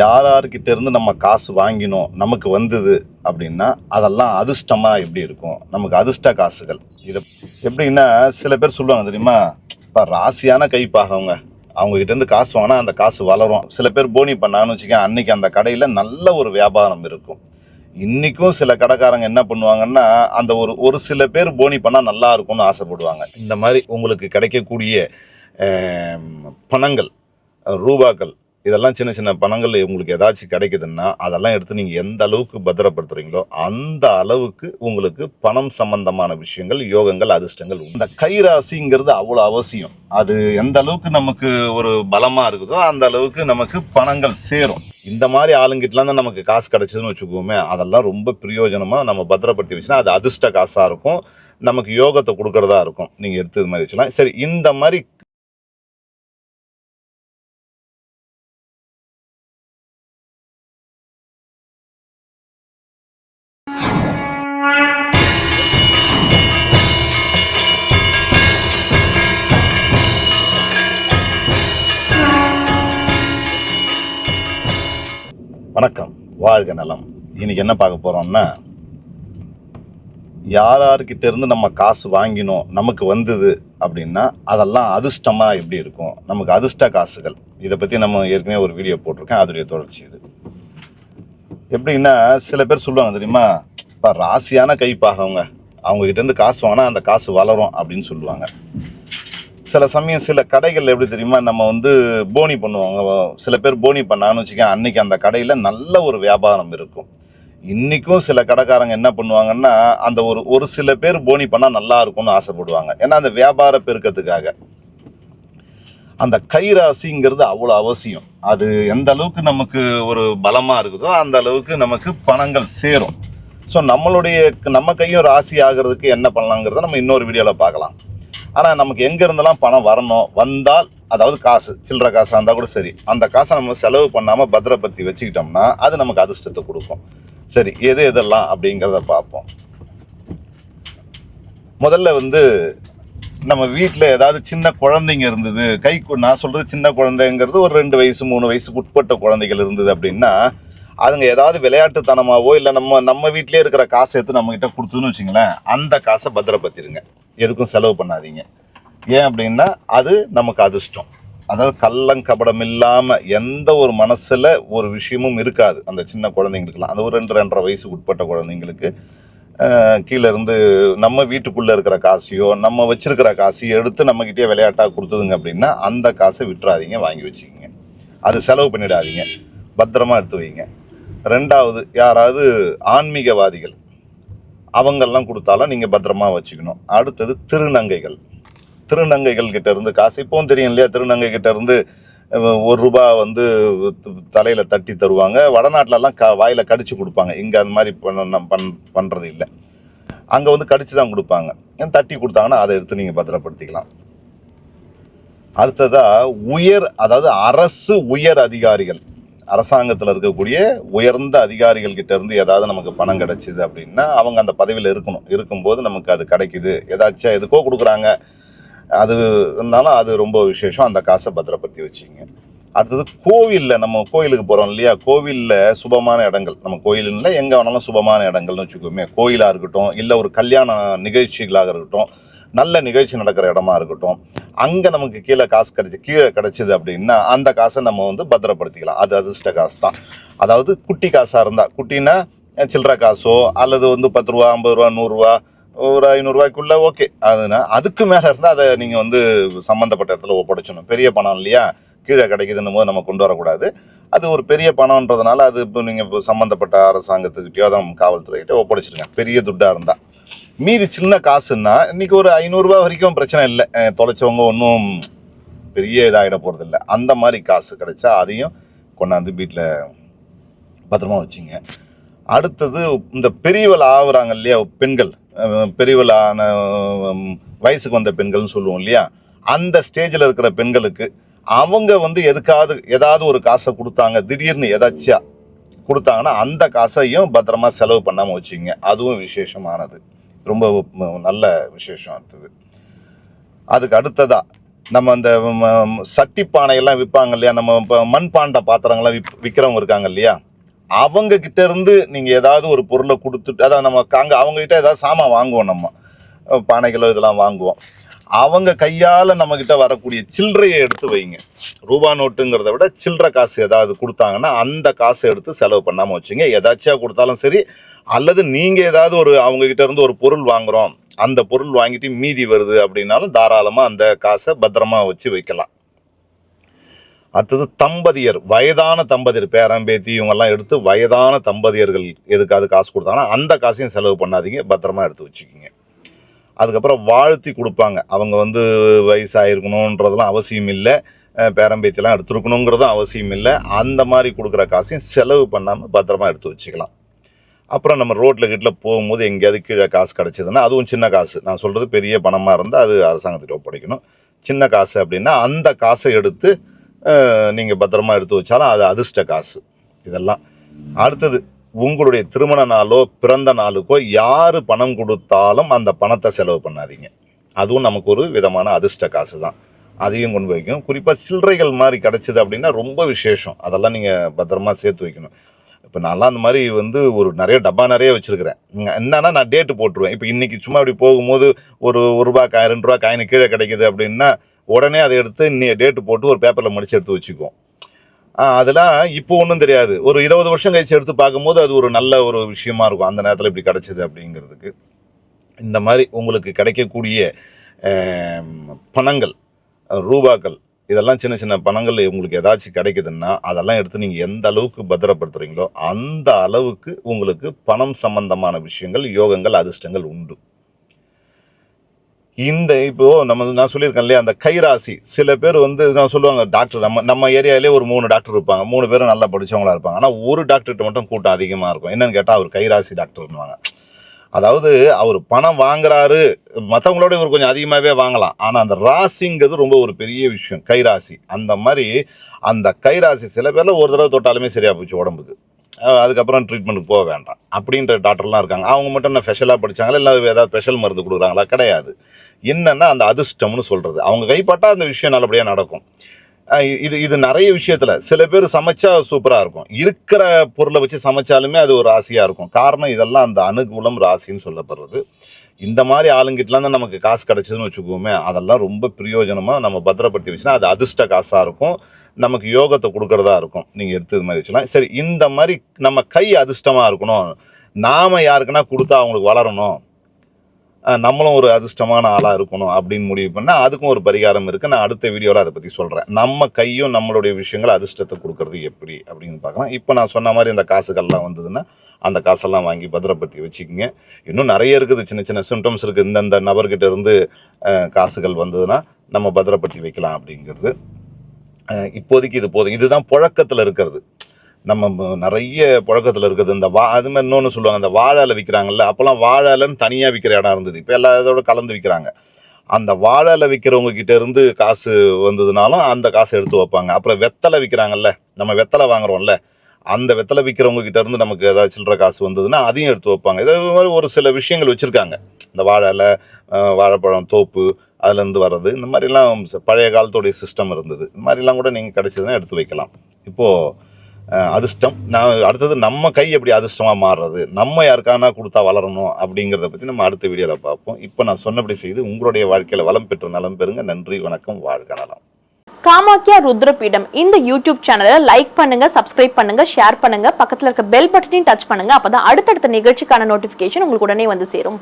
யார் யார்கிட்ட இருந்து நம்ம காசு வாங்கினோம் நமக்கு வந்தது அப்படின்னா அதெல்லாம் அதிர்ஷ்டமாக எப்படி இருக்கும்? நமக்கு அதிர்ஷ்ட காசுகள். இது எப்படின்னா சில பேர் சொல்லுவாங்க தெரியுமா? இப்போ ராசியான கைப்பாக அவங்க அவங்க இருந்து காசு வாங்கினா அந்த காசு வளரும். சில பேர் போனி பண்ணாங்கன்னு வச்சுக்க அன்னைக்கு அந்த கடையில் நல்ல ஒரு வியாபாரம் இருக்கும். இன்றைக்கும் சில கடைக்காரங்க என்ன பண்ணுவாங்கன்னா அந்த ஒரு ஒரு சில பேர் போனி பண்ணால் நல்லா இருக்கும்னு ஆசைப்படுவாங்க. இந்த மாதிரி உங்களுக்கு கிடைக்கக்கூடிய பணங்கள் ரூபாக்கள் இதெல்லாம் சின்ன சின்ன பணங்கள் உங்களுக்கு ஏதாச்சும் கிடைக்குதுன்னா அதெல்லாம் எடுத்து நீங்கள் எந்த அளவுக்கு பத்திரப்படுத்துறீங்களோ அந்த அளவுக்கு உங்களுக்கு பணம் சம்பந்தமான விஷயங்கள் யோகங்கள் அதிர்ஷ்டங்கள் இந்த கைராசிங்கிறது அவ்வளோ அவசியம். அது எந்த அளவுக்கு நமக்கு ஒரு பலமாக இருக்குதோ அந்த அளவுக்கு நமக்கு பணங்கள் சேரும். இந்த மாதிரி ஆளுங்கிட்டலாம் தான் நமக்கு காசு கிடைச்சதுன்னு வச்சுக்கோமே அதெல்லாம் ரொம்ப பிரயோஜனமாக நம்ம பத்திரப்படுத்தி வச்சுன்னா அது அதிர்ஷ்ட காசாக இருக்கும். நமக்கு யோகத்தை கொடுக்கறதா இருக்கும். நீங்கள் எடுத்து இது மாதிரி வச்சுக்கலாம். சரி இந்த மாதிரி வணக்கம். வாழ்க நலம். இன்னைக்கு என்ன பார்க்க போகிறோம்னா யார் யார்கிட்ட இருந்து நம்ம காசு வாங்கினோம் நமக்கு வந்தது அப்படின்னா அதெல்லாம் அதிர்ஷ்டமாக எப்படி இருக்கும்? நமக்கு அதிர்ஷ்ட காசுகள். இதை பற்றி நம்ம ஏற்கனவே ஒரு வீடியோ போட்டிருக்கேன். அதோடைய தொடர்ச்சி இது. எப்படின்னா சில பேர் சொல்லுவாங்க தெரியுமா இப்போ ராசியான கைப்பாக அவங்க அவங்க இருந்து காசு வாங்கினா அந்த காசு வளரும் அப்படின்னு சொல்லுவாங்க. சில சமயம் சில கடைகள் எப்படி தெரியுமா நம்ம வந்து போனி பண்ணுவாங்க. சில பேர் போனி பண்ணாங்கன்னு வச்சுக்க அன்னைக்கு அந்த கடையில் நல்ல ஒரு வியாபாரம் இருக்கும். இன்றைக்கும் சில கடைக்காரங்க என்ன பண்ணுவாங்கன்னா அந்த ஒரு ஒரு சில பேர் போனி பண்ணால் நல்லா இருக்கும்னு ஆசைப்படுவாங்க. ஏன்னா அந்த வியாபார பெருக்கத்துக்காக. அந்த கைராசிங்கிறது அவ்வளோ அவசியம். அது எந்த அளவுக்கு நமக்கு ஒரு பலமாக இருக்குதோ அந்த அளவுக்கு நமக்கு பணங்கள் சேரும். ஸோ நம்மளுடைய நம்ம கையும் ராசி ஆகிறதுக்கு என்ன பண்ணலாங்கிறத நம்ம இன்னொரு வீடியோவில் பார்க்கலாம். ஆனால் நமக்கு எங்க இருந்தெல்லாம் பணம் வரணும் வந்தால் அதாவது காசு சில்லற காசாக இருந்தால் கூட சரி. அந்த காசை நம்ம செலவு பண்ணாமல் பத்திரப்படுத்தி வச்சுக்கிட்டோம்னா அது நமக்கு அதிர்ஷ்டத்தை கொடுக்கும். சரி எது எதெல்லாம் அப்படிங்கிறத பார்ப்போம். முதல்ல வந்து நம்ம வீட்டில் ஏதாவது சின்ன குழந்தைங்க இருந்தது கை நான் சொல்றது சின்ன குழந்தைங்கிறது ஒரு ரெண்டு வயசு மூணு வயசுக்கு உட்பட்ட குழந்தைகள் இருந்தது அப்படின்னா அதுங்க ஏதாவது விளையாட்டுத்தனமாவோ இல்லை நம்ம நம்ம வீட்டிலே இருக்கிற காசை எடுத்து நம்மக்கிட்ட கொடுத்துன்னு வச்சுங்களேன் அந்த காசை பத்திரப்படுத்திடுங்க எதுக்கும் செலவு பண்ணாதீங்க. ஏன் அப்படின்னா அது நமக்கு அதிர்ஷ்டம். அதாவது கள்ளம் கபடம் எந்த ஒரு மனசில் ஒரு விஷயமும் இருக்காது. அந்த சின்ன குழந்தைங்களுக்குலாம் அந்த ஒரு ரெண்டு ரெண்டரை வயசுக்கு உட்பட்ட குழந்தைங்களுக்கு. கீழே இருந்து நம்ம வீட்டுக்குள்ளே இருக்கிற காசையோ நம்ம வச்சிருக்கிற காசையோ எடுத்து நம்மக்கிட்டே விளையாட்டாக கொடுத்துதுங்க கொடுத்ததுங்க அப்படின்னா அந்த காசை விட்டுறாதீங்க வாங்கி வச்சுக்கிங்க. அது செலவு பண்ணிடாதீங்க. பத்திரமா எடுத்து வைங்க. ரெண்டாவது யாராவது ஆன்மீகவாதிகள் அவங்கெல்லாம் கொடுத்தாலும் நீங்கள் பத்திரமா வச்சுக்கணும். அடுத்தது திருநங்கைகள். திருநங்கைகள் கிட்ட இருந்து காசு இப்போவும் தெரியும் இல்லையா திருநங்கை கிட்ட இருந்து ஒரு ரூபா வந்து தலையில் தட்டி தருவாங்க. வடநாட்டிலலாம் க வாயில் கடிச்சு கொடுப்பாங்க. இங்கே அந்த மாதிரி பண்ண பண் பண்ணுறது இல்லை. அங்கே வந்து கடிச்சு தான் கொடுப்பாங்க தட்டி கொடுத்தாங்கன்னா அதை எடுத்து நீங்கள் பத்திரப்படுத்திக்கலாம். அடுத்ததாக உயர் அதாவது அரசு உயர் அதிகாரிகள். அரசாங்கத்தில் இருக்கக்கூடிய உயர்ந்த அதிகாரிகள் கிட்ட இருந்து ஏதாவது நமக்கு பணம் கிடைச்சிது அப்படின்னா அவங்க அந்த பதவியில் இருக்கணும். இருக்கும்போது நமக்கு அது கிடைக்குது. ஏதாச்சும் எதுக்கோ கொடுக்குறாங்க. அது இருந்தாலும் அது ரொம்ப விசேஷம். அந்த காசை பத்திரப்படுத்தி வச்சுங்க அடுத்தது கோவிலில் நம்ம கோயிலுக்கு போகிறோம் இல்லையா? கோவிலில் சுபமான இடங்கள். நம்ம கோயிலில் எங்கே வேணாலும் சுபமான இடங்கள்னு வச்சுக்கோமே. கோயிலாக இருக்கட்டும் இல்லை ஒரு கல்யாண நிகழ்ச்சிகளாக இருக்கட்டும் நல்ல நிகழ்ச்சி நடக்கிற இடமா இருக்கட்டும். அங்கே நமக்கு கீழே காசு கிடைச்சி கீழே கிடைச்சிது அப்படின்னா அந்த காசை நம்ம வந்து பத்திரப்படுத்திக்கலாம். அது அதிர்ஷ்ட காசு தான். அதாவது குட்டி காசாக இருந்தால் குட்டின்னா சில்லற காசோ அல்லது வந்து பத்து ரூபா ஐம்பது ரூபா நூறுரூவா ஒரு ஐநூறுரூவாய்க்குள்ளே ஓகே. அதுனா அதுக்கு மேலே இருந்தால் அதை நீங்கள் வந்து சம்மந்தப்பட்ட இடத்துல ஒப்படைச்சணும் பெரிய பணம் இல்லையா? கீழே கிடைக்குதுன்னும் போது நம்ம கொண்டு வரக்கூடாது. அது ஒரு பெரிய பணம்ன்றதுனால அது இப்போ நீங்கள் இப்போ சம்மந்தப்பட்ட அரசாங்கத்துக்கிட்டயோ அதான் காவல்துறைகிட்ட ஒப்படைச்சிருங்க பெரிய துட்டாக இருந்தால் மீதி சின்ன காசுன்னா இன்னைக்கு ஒரு ஐநூறுரூவா வரைக்கும் பிரச்சனை இல்லை. தொலைச்சவங்க ஒன்றும் பெரிய இதாகிட போகிறதில்ல அந்த மாதிரி காசு கிடைச்சா அதையும் கொண்டாந்து வீட்டில் பத்திரமா வச்சுங்க. அடுத்தது இந்த பெரியவள் ஆகுறாங்க இல்லையா பெண்கள். பெரியவளான பெரியவள் ஆன வயசுக்கு வந்த பெண்கள்னு சொல்லுவோம் இல்லையா அந்த ஸ்டேஜில் இருக்கிற பெண்களுக்கு அவங்க வந்து எதுக்காவது ஏதாவது ஒரு காசை கொடுத்தாங்க திடீர்னு எதாச்சியா கொடுத்தாங்கன்னா அந்த காசையும் பத்திரமா செலவு பண்ணாமல் வச்சுங்க. அதுவும் விசேஷமானது. ரொம்ப நல்ல விசேஷம் அடுத்தது. அதுக்கு அடுத்ததா நம்ம அந்த சட்டி பானையெல்லாம் விற்பாங்க இல்லையா? நம்ம இப்போ மண்பாண்ட பாத்திரங்கள்லாம் விப் விற்கிறவங்க இருக்காங்க இல்லையா? அவங்க கிட்ட இருந்து நீங்கள் ஏதாவது ஒரு பொருளை கொடுத்துட்டு அதான் நம்ம அங்கே அவங்ககிட்ட ஏதாவது சாமான் வாங்குவோம் நம்ம. பானைகளோ இதெல்லாம் வாங்குவோம். அவங்க கையால் நம்மக்கிட்ட வரக்கூடிய சில்லறையை எடுத்து வைங்க. ரூபா நோட்டுங்கிறத விட சில்லறை காசு ஏதாவது கொடுத்தாங்கன்னா அந்த காசை எடுத்து செலவு பண்ணாமல் வச்சுங்க. ஏதாச்சியாக கொடுத்தாலும் சரி அல்லது நீங்கள் ஏதாவது ஒரு அவங்கக்கிட்ட இருந்து ஒரு பொருள் வாங்குகிறோம் அந்த பொருள் வாங்கிட்டு மீதி வருது அப்படின்னாலும் தாராளமாக அந்த காசை பத்திரமா வச்சு வைக்கலாம். அடுத்தது தம்பதியர் வயதான தம்பதியர் பேரம்பேத்தி இவங்கெல்லாம் எடுத்து வயதான தம்பதியர்கள் எதுக்காவது காசு கொடுத்தாங்கன்னா அந்த காசையும் செலவு பண்ணாதீங்க. பத்திரமா எடுத்து வச்சுக்கிங்க. அதுக்கப்புறம் வாழ்த்தி கொடுப்பாங்க. அவங்க வந்து வயசாயிருக்கணுன்றதெல்லாம் அவசியம் இல்லை. பேரம்பேச்செல்லாம் எடுத்துருக்கணுங்கிறதும் அவசியம் இல்லை. அந்த மாதிரி கொடுக்குற காசையும் செலவு பண்ணாமல் பத்திரமா எடுத்து வச்சுக்கலாம். அப்புறம் நம்ம ரோட்டில் கிட்டில் போகும்போது எங்கேயாவது கீழே காசு கிடச்சிதுன்னா அதுவும் சின்ன காசு. நான் சொல்கிறது பெரிய பணமாக இருந்தால் அது அரசாங்கத்திட்ட ஒப்படைக்கணும். சின்ன காசு அப்படின்னா அந்த காசை எடுத்து நீங்கள் பத்திரமா எடுத்து வச்சாலும் அது அதிர்ஷ்ட காசு. இதெல்லாம். அடுத்தது உங்களுடைய திருமண நாளோ பிறந்த நாளுக்கோ யார் பணம் கொடுத்தாலும் அந்த பணத்தை செலவு பண்ணாதீங்க. அதுவும் நமக்கு ஒரு விதமான அதிர்ஷ்ட காசு தான் அதையும் கொண்டு வைக்கும் குறிப்பாக சில்லறைகள் மாதிரி கிடச்சிது அப்படின்னா ரொம்ப விசேஷம். அதெல்லாம் நீங்கள் பத்திரமா சேர்த்து வைக்கணும். இப்போ நான்லாம் அந்த மாதிரி வந்து ஒரு நிறைய டப்பா நிறைய வச்சுருக்கிறேன். என்னன்னா நான் டேட்டு போட்டுருவேன். இப்போ இன்றைக்கி சும்மா இப்படி போகும்போது ஒரு ஒரு ரூபா காய் ரெண்டு ரூபா காயின் கீழே கிடைக்குது அப்படின்னா உடனே அதை எடுத்து இன்னைய டேட்டு போட்டு ஒரு பேப்பரில் மடித்து எடுத்து வச்சுக்குவோம். அதெல்லாம் இப்போ ஒன்றும் தெரியாது. ஒரு இருபது வருஷம் கழிச்சு எடுத்து பார்க்கும்போது அது ஒரு நல்ல ஒரு விஷயமா இருக்கும். அந்த நேரத்தில் இப்படி கிடச்சிது அப்படிங்கிறதுக்கு. இந்த மாதிரி உங்களுக்கு கிடைக்கக்கூடிய பணங்கள் ரூபாக்கள் இதெல்லாம் சின்ன சின்ன பணங்கள் உங்களுக்கு ஏதாச்சும் கிடைக்குதுன்னா அதெல்லாம் எடுத்து நீங்கள் எந்த அளவுக்கு பத்திரப்படுத்துறீங்களோ அந்த அளவுக்கு உங்களுக்கு பணம் சம்பந்தமான விஷயங்கள் யோகங்கள் அதிர்ஷ்டங்கள் உண்டு. இந்த இப்போ நம்ம நான் சொல்லியிருக்கேன் இல்லையா அந்த கைராசி. சில பேர் வந்து நான் சொல்லுவாங்க டாக்டர் நம்ம நம்ம ஏரியாலே ஒரு மூணு டாக்டர் இருப்பாங்க. மூணு பேரும் நல்லா படிச்சவங்களா இருப்பாங்க. ஆனால் ஒரு டாக்டர்கிட்ட மட்டும் கூட்டம் அதிகமாக இருக்கும். என்னன்னு கேட்டால் அவர் கைராசி டாக்டர்னுவாங்க அதாவது அவர் பணம் வாங்குறாரு. மற்றவங்களோட இவர் கொஞ்சம் அதிகமாகவே வாங்கலாம். ஆனால் அந்த ராசிங்கிறது ரொம்ப ஒரு பெரிய விஷயம். கைராசி. அந்த மாதிரி அந்த கைராசி சில பேரில் ஒரு தடவை தொட்டாலுமே சரியாக போச்சு உடம்புக்கு. அதுக்கப்புறம் ட்ரீட்மெண்ட்டுக்கு போக வேண்டாம். அப்படின்ற டாக்டர்லாம் இருக்காங்க. அவங்க மட்டும் என்ன ஸ்பெஷலாக படிச்சாங்களா? இல்லை ஏதாவது ஸ்பெஷல் மருந்து கொடுக்குறாங்களா? கிடையாது. என்னென்னா அந்த அதிர்ஷ்டம்னு சொல்கிறது அவங்க கைப்பட்டால் அந்த விஷயம் நல்லபடியாக நடக்கும். இது இது நிறைய விஷயத்தில் சில பேர் சமைச்சா சூப்பராக இருக்கும். இருக்கிற பொருளை வச்சு சமைச்சாலுமே அது ஒரு ராசியாக இருக்கும். காரணம் இதெல்லாம் அந்த அனுகூலம் ராசின்னு சொல்லப்படுறது. இந்த மாதிரி ஆளுங்கிட்டலாம் தான் நமக்கு காசு கிடச்சிதுன்னு வச்சுக்கோமே அதெல்லாம் ரொம்ப பிரயோஜனமாக நம்ம பத்திரப்படுத்தி வச்சுன்னா அது அதிர்ஷ்ட காசாக இருக்கும். நமக்கு யோகத்தை கொடுக்கறதா இருக்கும். நீங்கள் எடுத்தது இது மாதிரி வச்சுக்கலாம். சரி இந்த மாதிரி நம்ம கை அதிர்ஷ்டமாக இருக்கணும். நாம யாருக்குன்னா கொடுத்தா அவங்களுக்கு வளரணும். நம்மளும் ஒரு அதிர்ஷ்டமான ஆளாக இருக்கணும் அப்படின்னு முடிவு பண்ணால் அதுக்கும் ஒரு பரிகாரம் இருக்குது நான் அடுத்த வீடியோவில் அதை பற்றி சொல்கிறேன் நம்ம கையும் நம்மளுடைய விஷயங்கள் அதிர்ஷ்டத்தை கொடுக்கறது எப்படி அப்படின்னு பார்க்கலாம். இப்போ நான் சொன்ன மாதிரி இந்த காசுகள்லாம் வந்ததுன்னா அந்த காசெல்லாம் வாங்கி பத்திரப்படுத்தி வச்சுக்கோங்க. இன்னும் நிறைய இருக்குது சின்ன சின்ன சிம்டம்ஸ் இருக்குது இந்தந்த நபர்கிட்ட இருந்து காசுகள் வந்ததுன்னா நம்ம பத்திரப்படுத்தி வைக்கலாம் அப்படிங்கிறது. இப்போதைக்கு இது போதும். இதுதான் புழக்கத்தில் இருக்கிறது. நம்ம நிறைய புழக்கத்தில் இருக்குது இந்த வா அது மாதிரி இன்னொன்று சொல்லுவாங்க அந்த வாழை விற்கிறாங்கல்ல அப்போல்லாம் வாழை இலைன்னு தனியாக விற்கிற இடம் இருந்தது. இப்போ எல்லா இதோட கலந்து விற்கிறாங்க அந்த வாழை இலை விற்கிறவங்க கிட்ட இருந்து காசு வந்ததுனாலும் அந்த காசை எடுத்து வைப்பாங்க. அப்புறம் வெத்தலை விற்கிறாங்கல்ல நம்ம வெத்தலை வாங்குறோம்ல அந்த வெத்தலை விற்கிறவங்க கிட்ட இருந்து நமக்கு ஏதாவது சில்லற காசு வந்ததுன்னா அதையும் எடுத்து வைப்பாங்க. இதே மாதிரி ஒரு சில விஷயங்கள் வச்சுருக்காங்க. இந்த வாழை இலை வாழைப்பழம் தோப்பு அதுலேருந்து வர்றது. இந்த மாதிரிலாம் பழைய காலத்துடைய சிஸ்டம் இருந்தது. இந்த மாதிரிலாம் கூட நீங்கள் கிடைச்சதுன்னா எடுத்து வைக்கலாம். இப்போது அதிர்ஷ்டம். நான் அடுத்தது நம்ம கை எப்படி அதிர்ஷ்டமாக மாறுறது? நம்ம யாருக்கானா கொடுத்தா வளரணும் அப்படிங்கிறத பற்றி நம்ம அடுத்த வீடியோவில் பார்ப்போம். இப்போ நான் சொன்னபடி செய்து உங்களுடைய வாழ்க்கையில் வளம் பெற்று நலம் பெறுங்க. நன்றி வணக்கம் வாழ்க நலம். காமாக்கியா ருத்ரபீடம். இந்த யூடியூப் சேனலை லைக் பண்ணுங்க சப்ஸ்கிரைப் பண்ணுங்க ஷேர் பண்ணுங்க. பக்கத்தில் இருக்க பெல் பட்டனையும் டச் பண்ணுங்க. அப்பதான் அடுத்தடுத்த நிகழ்ச்சிக்கான நோட்டிபிகேஷன் உங்களுக்கு உடனே வந்து சேரும்.